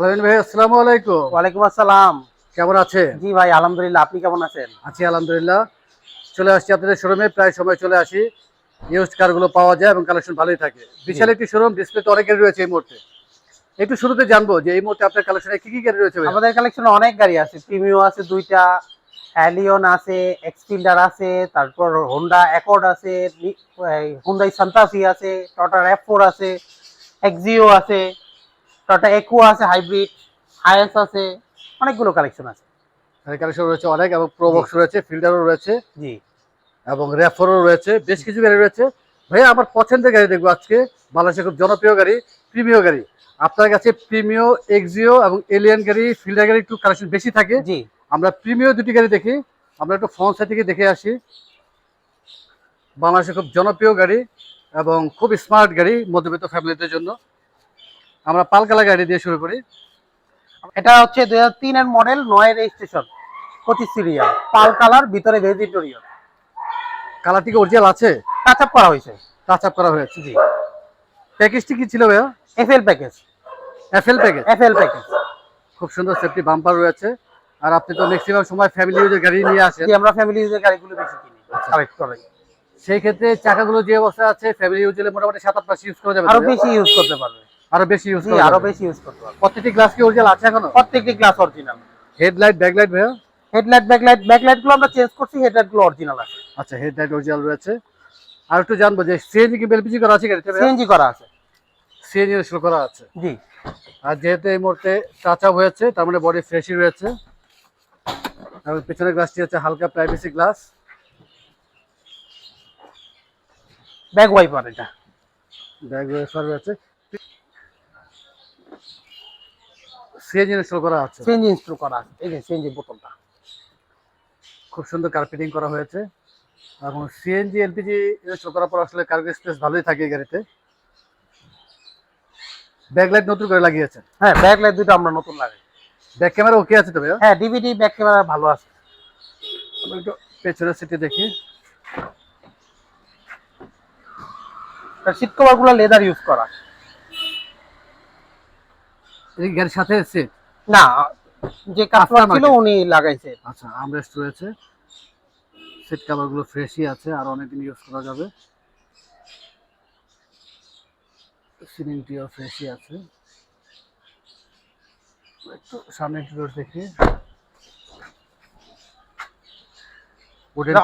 আলামিন ভাই আসসালামু আলাইকুম। ওয়ালাইকুম আসসালাম। কেমন আছে জি ভাই আলহামদুলিল্লাহ আপনি কেমন আছেন? আছি আলহামদুলিল্লাহ। চলে আসছি আপনাদের শোরুমে প্রায় সময় চলে আসি। ইউজড কারগুলো পাওয়া যায় এবং কালেকশন ভালোই থাকে। বিশাল একটি শোরুম ডিসপ্লে তো অনেক গাড়ি রয়েছে এই মুহূর্তে। একটু শুরুতে জানব যে এই মুহূর্তে আপনার কালেকশনে কি কি গাড়ি রয়েছে আমাদের কালেকশনে অনেক গাড়ি আছে। প্রিমিও আছে দুইটা অ্যালিয়ন আছে এক্সফিল্ডার আছে তারপর হোন্ডা অ্যাকর্ড আছে হুন্ডাই সান্তাসি আছে টটা র্যাপ ফোর আছে এক্সিও আছে। টটা একো আছে হাইব্রিড হায়াস আছে অনেকগুলো কালেকশন আছে। কালেকশন রয়েছে অনেক এবং প্রোবক্স রয়েছে ফিল্ডারও রয়েছে। জি। এবং র্যাফোরও রয়েছে বেশ কিছু গাড়ি রয়েছে। ভাইয়া আমার পছন্দের গাড়ি দেখব আজকে বাংলাদেশের খুব জনপ্রিয় গাড়ি প্রিমিয় গাড়ি। আপনার কাছে প্রিমিয় এক্সিও এবং এলিয়ান গাড়ি ফিল্ডার গাড়ি একটু কালেকশন বেশি থাকে। জি। আমরা প্রিমিয় দুটি গাড়ি দেখি আমরা একটু ফ্রন্ট সাইড থেকে দেখে আসি। বাংলাদেশের খুব জনপ্রিয় গাড়ি এবং খুব স্মার্ট গাড়ি মধ্যবিত্ত ফ্যামিলিদের জন্য। আমরা পালকালা গাড়ি দিয়ে শুরু করি। এটা হচ্ছে দুই হাজার তিনের মডেল নয় রেজিস্ট্রেশন পঁচিশ সিরিয়াল পাল কালার ভিতরে ভেজিটোরিয়াল। কালারটি কি অরিজিনাল আছে? টাচ আপ করা হয়েছে। টাচ আপ করা হয়েছে জি। প্যাকেজটি কি ছিল ভাইয়া? FL package FL package FL package খুব সুন্দর সেফটি বাম্পার রয়েছে। আর আপনি তো ম্যাক্সিমাম সময় ফ্যামিলি ইউজের গাড়ি নিয়ে আসেন। আমরা ফ্যামিলি ইউজের গাড়িগুলো বেশি কিনি কালেক্ট করাই সেই ক্ষেত্রে চাকাগুলো যে অবস্থা আছে ফ্যামিলি ইউজ মোটামুটি সাত আট মাস ইউজ করা যাবে আরও বেশি ইউজ করতে পারবে। আরও বেশি ইউজ করা আরও বেশি ইউজ করতে পারবে। প্রত্যেকটি গ্লাস কি অরিজিনাল আছে এখনও? প্রত্যেকটি গ্লাস অরিজিনাল হেডলাইট ব্যাকলাইট ভাইয়া? হেডলাইট ব্যাকলাইট ব্যাকলাইটগুলো আমরা চেঞ্জ করছি হেডলাইটগুলো অরিজিনাল আছে। আচ্ছা হেডলাইট অরিজিনাল রয়েছে। আর একটু জানব যে সিএনজি কি এলপিজি করা আছে গাড়িতে সিএনজি করা আছে। সিএনজি ইনস্টল করা আছে। জি। আর যেহেতু এই মুহূর্তে টাচ আপ হয়েছে তার মানে বডি ফ্রেশই রয়েছে। এবং পিছনের গ্লাসটি হচ্ছে হালকা প্রাইভেসি গ্লাস ব্যাক ওয়াইপার এটা। ব্যাগ ওয়েফার রয়েছে। সিএনজি ইনস্টল করা আছে। সিএনজি ইনস্টল করা আছে। এই যে সিএনজি বোতলটা। খুব সুন্দর কার্পেটিং করা হয়েছে। এবং সিএনজি এলপিজি ইনস্টল করার পর আসলে কার্গো স্পেস ভালোই থাকে গাড়িতে। ব্যাকলাইট নতুন করে লাগিয়েছেন হ্যাঁ ব্যাকলাইট দুটো আমরা নতুন লাগাই। ব্যাক ক্যামেরা ওকে আছে তো ভাইয়া? হ্যাঁ ডিভিডি ব্যাক ক্যামেরা ভালো আছে। আমরা একটু পেছনের সিটে দেখি। সিট কভারগুলো লেদার ইউজ করা। গাড়ির সাথে সিট না যে কাস্টমার ছিল উনি লাগাইছে। আচ্ছা আমরেস্ট রয়েছে সিট কাভারগুলো ফ্রেশই আছে আর অনেকদিন ইউজ করা যাবে। সিলিংটিও ফ্রেশই আছে। একটু সামনে একটু রোড দেখি।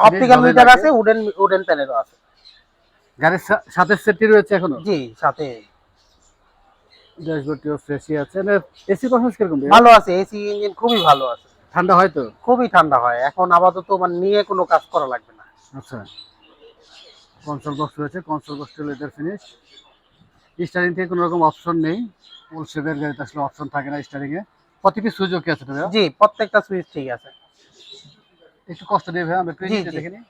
অপটিক্যাল মিটার আছে উডেন উডেন প্যানেলও আছে। গাড়ির সাথে সেটটি রয়েছে এখনও? জি সাথে। ড্যাশবোর্ডটিও ফ্রেশই আছে। এসি পারফরমেন্স কীরকম ভালো আছে এসি ইঞ্জিন খুবই ভালো আছে। ঠান্ডা হয় তো? খুবই ঠান্ডা হয়। এখন আপাতত মানে নিয়ে কোনো কাজ করা লাগবে না। আচ্ছা। কনসোল বক্স রয়েছে কনসোল বক্সটি লেদার ফিনিশ স্টারিং থেকে কোনো রকম অপশন নেই। ফুল গাড়িতে আসলে অপশন থাকে না স্টারিং এ। প্রতিটি সুযোগ কি আছে জি প্রত্যেকটা সুইচ ঠিক আছে। একটু কষ্ট দিয়ে ভাই আমরা একটু। দেখে নিই।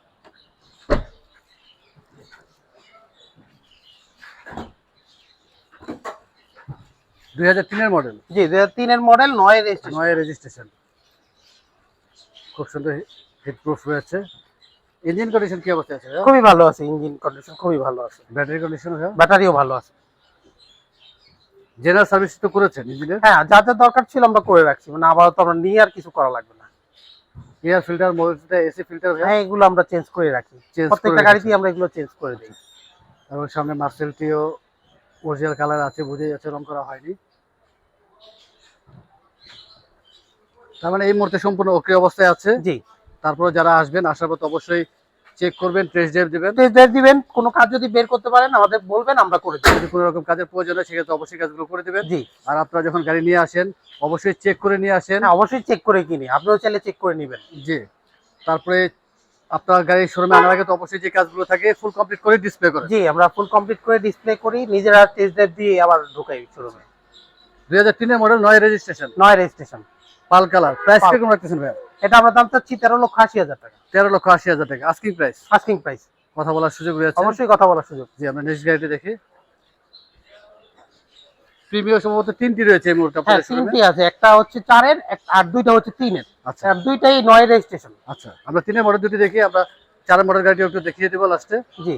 দুই হাজার তিনের মডেল। জি দুই হাজার তিনের মডেল নয় রেজিস্ট্রেশন নয় রেজিস্ট্রেশন খুব সুন্দর হিট প্রুফ রয়েছে ইঞ্জিন কন্ডিশন কি অবস্থা আছে খুবই ভালো আছে ইঞ্জিন কন্ডিশন খুবই ভালো আছে। ব্যাটারি কন্ডিশন ব্যাটারিও ভালো আছে। জেনারেল সার্ভিস তো করেছেন ইঞ্জিনের হ্যাঁ যা যা দরকার ছিল আমরা করে রাখছি। মানে আপাতত আমরা নিয়ে আর কিছু করা লাগবে না। এয়ার ফিল্টার মোবিলটা এসি ফিল্টার হ্যাঁ এগুলো আমরা চেঞ্জ করে রাখি। প্রত্যেকটা গাড়িতেই আমরা এগুলো চেঞ্জ করে দিই। এবং সামনে মার্সেলটিও অরিজিনাল কালার আছে বুঝে যাচ্ছে রং করা হয়নি। তার মানে এই মুহূর্তে সম্পূর্ণ ওকে অবস্থায় আছে। জি। তারপরে যারা আসবেন আসার পর অবশ্যই চেক করবেন টেস্ট ড্রাইভ দিবেন। টেস্ট ড্রাইভ দিবেন কোনো কাজ যদি বের করতে পারেন আমাদের বলবেন আমরা করে দিই যদি কোনো রকম কাজের প্রয়োজন হয় সেক্ষেত্রে অবশ্যই কাজগুলো করে দিবেন। জি। আর আপনারা যখন গাড়ি নিয়ে আসেন অবশ্যই চেক করে নিয়ে আসেন। হ্যাঁ অবশ্যই চেক করে কিনি। আপনিও চাইলে চেক করে নেবেন। জি। তারপরে আপনার গাড়ির শোরুমে আনার আগে তো অবশ্যই যে কাজগুলো থাকে ফুল কমপ্লিট করে ডিসপ্লে করে জি আমরা ফুল কমপ্লিট করে ডিসপ্লে করি নিজেরা টেস্ট ড্রাইভ দিয়ে আবার ঢুকাই শোরুমে দুই হাজার তিনের মডেল নয় রেজিস্ট্রেশন নয় registration pearl colour. Price pearl. কীরকম রাখতেছেন ভাই এটা আমরা দাম চাচ্ছি তেরো লক্ষ আশি হাজার টাকা। তেরো লক্ষ আশি হাজার টাকা। আস্কিং প্রাইস আস্কিং প্রাইস কথা বলার সুযোগ রয়েছে? অবশ্যই কথা বলার সুযোগ। জি আমরা নেক্সট দেখি। প্রিমিয়ার সম্ভবত তিনটি রয়েছে এই মুহূর্তে হ্যাঁ তিনটি আছে। একটা হচ্ছে চারের আর দুইটা হচ্ছে তিনের। আচ্ছা। আর দুইটাই নয় রেজিস্ট্রেশন আচ্ছা আমরা তিনের মডেল দুটি দেখি। আমরা চার মডেল গাড়িটি একটু দেখিয়ে দেবো লাস্টে জি।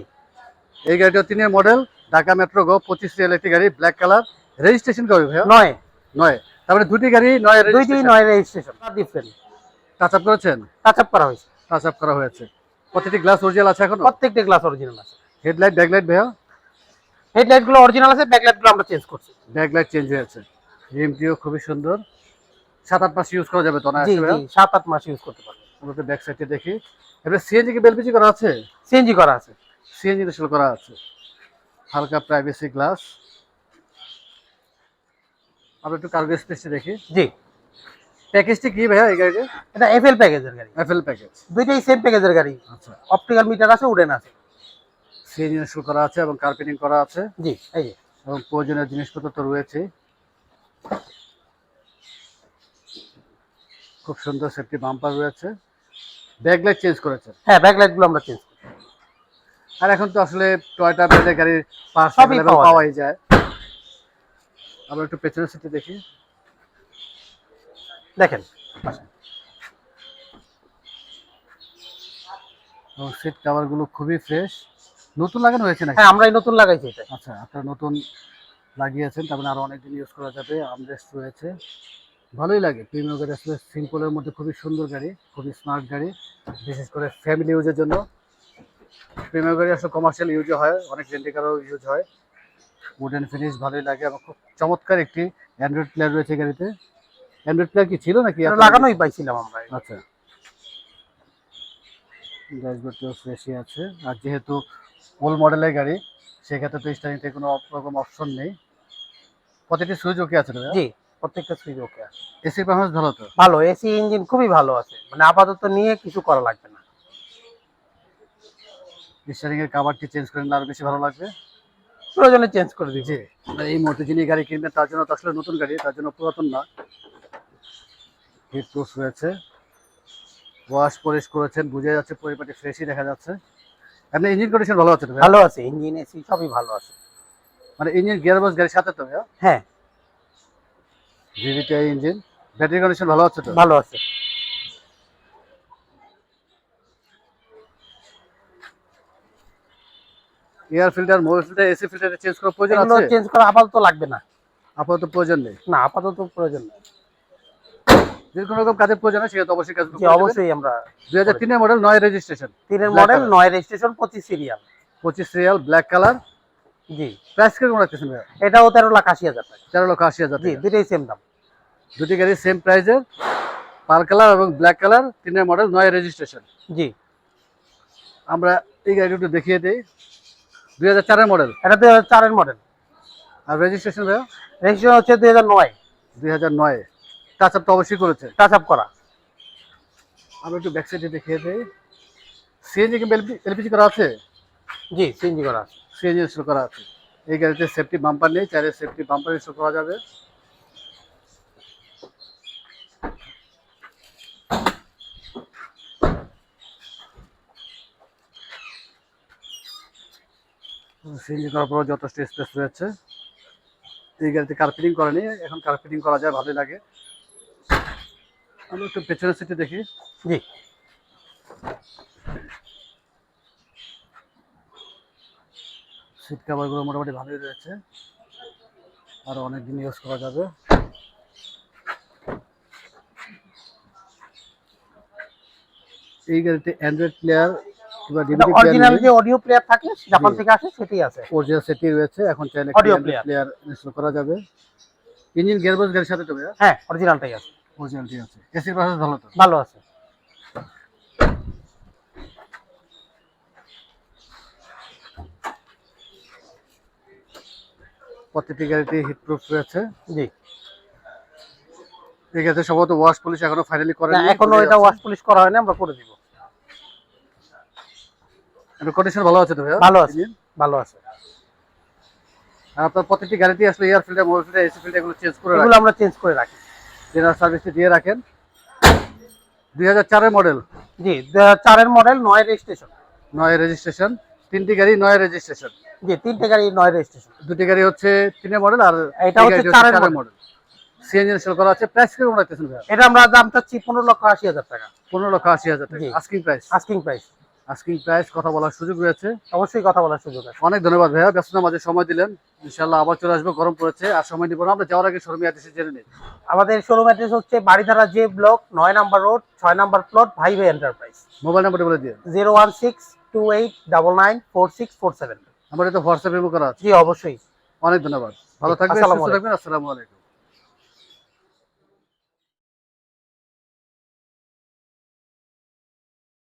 এই গাড়িটা তিনের মডেল ঢাকা মেট্রো গো পঁচিশ রিয়াল একটি গাড়ি ব্ল্যাক কালার রেজিস্ট্রেশন কবে ভাইয়া? নয়। নয়। তারপরে দুটি গাড়ি নয় দুইটি নয় রেজিস্ট্রেশন ডিফারেন্ট টাচ আপ করেছেন? টাচ আপ করা হয়েছে। টাচ আপ করা হয়েছে। প্রতিটি গ্লাস অরিজিনাল আছে এখনও? প্রত্যেকটা গ্লাস অরিজিনাল আছে। হেডলাইট ব্যাকলাইট ভাইয়া? হেডলাইটগুলো অরিজিনাল আছে ব্যাকলাইটগুলো আমরা চেঞ্জ করছি। ব্যাকলাইট চেঞ্জ হয়েছে। রিমটিও খুবই সুন্দর। সাত আট মাস ইউজ করা যাবে তো না জি সাত আট মাস ইউজ করতে পারবে। আমাদের ব্যাক সাইডে দেখি। এবারে সিএনজি কি বেলপিজি করা আছে? সিএনজি করা আছে। সিএনজি ইনস্টল করা আছে। হালকা প্রাইভেসি গ্লাস আমরা একটু কার্গো স্পেসটি দেখি। জি। প্যাকেজটি কি ভাইয়া এই গাড়িতে এটা এফএল প্যাকেজের গাড়ি। এফএল প্যাকেজ দুইটাই সেম প্যাকেজের গাড়ি। আচ্ছা। অপটিক্যাল মিটার আছে উডেন আছে। সিএনজি ইনস্টল করা আছে এবং কার্পেটিং করা আছে। জি এই যে। এবং প্রয়োজনীয় জিনিসপত্র তো রয়েছে। খুব সুন্দর সেফটি বাম্পার রয়েছে। ব্যাকলাইট চেঞ্জ করেছে। হ্যাঁ ব্যাকলাইটগুলো আমরা চেঞ্জ করি। আর এখন তো আসলে টয়টা ব্র্যান্ডের গাড়ির পার্টস পাওয়া পাওয়াই যায়। আমরা একটু পেছনের সিটে দেখি। দেখেন। এবং সিট কভারগুলো খুবই ফ্রেশ নতুন লাগানো হয়েছে নাকি? হ্যাঁ আমরাই নতুন লাগাইছি এটা। আচ্ছা আপনারা নতুন লাগিয়েছেন তার মানে আরও অনেকদিন ইউজ করা যাবে আমরেস্ট রয়েছে। ভালোই লাগে। প্রিমিয়াম গাড়ি আসলে সিম্পলের মধ্যে খুবই সুন্দর গাড়ি খুবই স্মার্ট গাড়ি বিশেষ করে ফ্যামিলি ইউজের জন্য। প্রিমিয়াম গাড়ি আসলে কমার্শিয়াল ইউজও হয় অনেক রেন্টিকারও ইউজ হয়। উডেন ফিনিশ ভালোই লাগে আমার খুব চমৎকার একটি অ্যান্ড্রয়েড প্লেয়ার রয়েছে গাড়িতে। অ্যান্ড্রয়েড প্লেয়ার কি ছিল নাকি লাগানোই পাইছিলাম আমরা আচ্ছা। ড্যাশবোর্ডটিও ফ্রেশই আছে। আর যেহেতু ওল্ড মডেলের গাড়ি সেক্ষেত্রে তো স্টারিংতে কোনো রকম অপশন নেই। প্রতিটি সুইচ ওকে আছে তো জি প্রত্যেকটা সুইচ ওকে আছে। এসির পারফরমেন্স ভালো তো? ভালো এসি ইঞ্জিন খুবই ভালো আছে। মানে আপাতত নিয়ে কিছু করা লাগবে না। স্টারিং এর কাভারটি চেঞ্জ করে নিলে আরও বেশি ভালো লাগবে? প্রয়োজনে চেঞ্জ করে দিচ্ছি মানে এই মুহূর্তে যিনি গাড়ি কিনবেন তার জন্য আসলে নতুন গাড়ি তার জন্য পুরাতন না। হিট প্রুফ রয়েছে। ওয়াশ পলিশ করেছেন বুঝে যাচ্ছে পরিপাটি ফ্রেশই দেখা যাচ্ছে। আপনি ইঞ্জিন কন্ডিশন ভালো আছে তো ভালো আছে ইঞ্জিন এসি সবই ভালো আছে। মানে ইঞ্জিন গিয়ার বক্স গাড়ির সাথে তো হ্যাঁ। ভিভিটিআই ইঞ্জিন ব্যাটারি কন্ডিশন ভালো আছে তো? ভালো আছে। Air filter mobile filter AC filter change করার প্রয়োজন আছে? চেঞ্জ করা আপাতত লাগবে না। আপাতত প্রয়োজন নেই? না আপাতত প্রয়োজন নেই। যদি কোনো রকম কাজের প্রয়োজন হয় সেক্ষেত্রে অবশ্যই কাজ অবশ্যই আমরা দুই হাজার তিনের মডেল নয় রেজিস্ট্রেশন তিনের মডেল নয় রেজিস্ট্রেশন পঁচিশ সিরিয়াল পঁচিশ সিরিয়াল ব্ল্যাক কালার জি। প্রাইস কীরকম রাখতেছেন ভাইয়া? এটাও তেরো লাখ আশি হাজার টাকা। তেরো লক্ষ আশি হাজার জি দুটোই সেম দাম। দুটি গাড়ি সেম প্রাইসের পার কালার এবং ব্ল্যাক কালার তিনের মডেল নয় রেজিস্ট্রেশন জি। আমরা এই গাড়িটা একটু দেখিয়ে দিই। দুই হাজার চারের মডেল এটা দুই হাজার চারের মডেল আর রেজিস্ট্রেশন ভাইয়া? রেজিস্ট্রেশন হচ্ছে দুই হাজার নয়। দুই হাজার নয়। টাচ আপ তো অবশ্যই করেছে। টাচ আপ করা। আমি একটু ব্যাক সাইডে দেখিয়ে দিই। সিএনজি কি এলপিজি করা আছে? জি সিএনজি করা আছে। সিএনজি ইনস্টল করা আছে। এই গাড়িতে সেফটি বাম্পার নেই চারে সেফটি বাম্পার ইনস্টল করা যাবে। সিএনজি করার পর যথেষ্ট স্পেস রয়েছে এই গাড়িতে কার্পেটিং করেনি এখন কার্পেটিং করা যায় ভালোই লাগে। আমরা একটু পেছনের সিটে দেখি। জি। সিট কাভারগুলো মোটামুটি ভালোই রয়েছে। আরও অনেক দিন ইউজ করা যাবে। এই গাড়িতে অ্যান্ড্রয়েড প্লেয়ার অরিজিনাল যে অডিও প্লেয়ার থাকে জাপান। থেকে আসে সেটাই আছে। অরিজিনাল রয়েছে এখন চাইলে অডিও প্লেয়ার ইনস্টল করা যাবে। ইঞ্জিন গিয়ারবক্স গাড়ির সাথে তো হ্যাঁ অরিজিনালটাই আছে। আছে। এসির ভালো তো? ভালো আছে। প্রত্যেকটি গাড়িতে হিট প্রুফ রয়েছে। জি। এই গাড়িতে সম্ভবত ওয়াশ পলিশ এখনও ফাইনালি করেনি। এখনও এটা ওয়াশ পলিশ করা হয়নি আমরা করে দিব। কন্ডিশন ভালো আছে তো ভালো আছে। ভালো আছে। আর আপনার প্রত্যেকটি গাড়িতে আসলে air filter mobile filter AC filter এগুলো চেঞ্জ করে এগুলো আমরা চেঞ্জ করে রাখি। জেনারেল সার্ভিসটি দিয়ে রাখেন। দুই হাজার চারের মডেল জি দুই হাজার চারের মডেল নয় রেজিস্ট্রেশন নয় রেজিস্ট্রেশন তিনটি গাড়ি নয় রেজিস্ট্রেশন জি তিনটে গাড়ি নয় রেজিস্ট্রেশন দুটি গাড়ি হচ্ছে তিনের মডেল আর এটা হচ্ছে চারের মডেল সিএনজি ইনস্টল করা আছে। প্রাইস কীরকম রাখতেছেন এটা আমরা দাম চাচ্ছি পনেরো লক্ষ আশি হাজার টাকা। পনেরো লক্ষ আশি হাজার টাকা। Asking price asking price asking price কথা বলার সুযোগ রয়েছে। অবশ্যই কথা বলার সুযোগ আছে। অনেক ধন্যবাদ ভাইয়া। ব্যস্ততার মাঝে সময় দিলেন। ইনশাল্লাহ আবার চলে আসব। গরম পড়েছে আর সময় নিব না। আমরা যাওয়ার আগে শোরুমে অ্যাড্রেসে জেনে নিই। আমাদের শোরুম অ্যাড্রেস হচ্ছে বাড়িধারা জে ব্লক নয় নাম্বার রোড ছয় নাম্বার প্লট ভাইবে এন্টারপ্রাইজ মোবাইল নাম্বারটা বলে দিয়ে zero one six two eight double nine four six four seven আমার এটা হোয়াটসঅ্যাপ করা আছে। জি অবশ্যই। অনেক ধন্যবাদ। ভালো থাকবেন সুস্থ থাকবেন। আসসালামু আলাইকুম।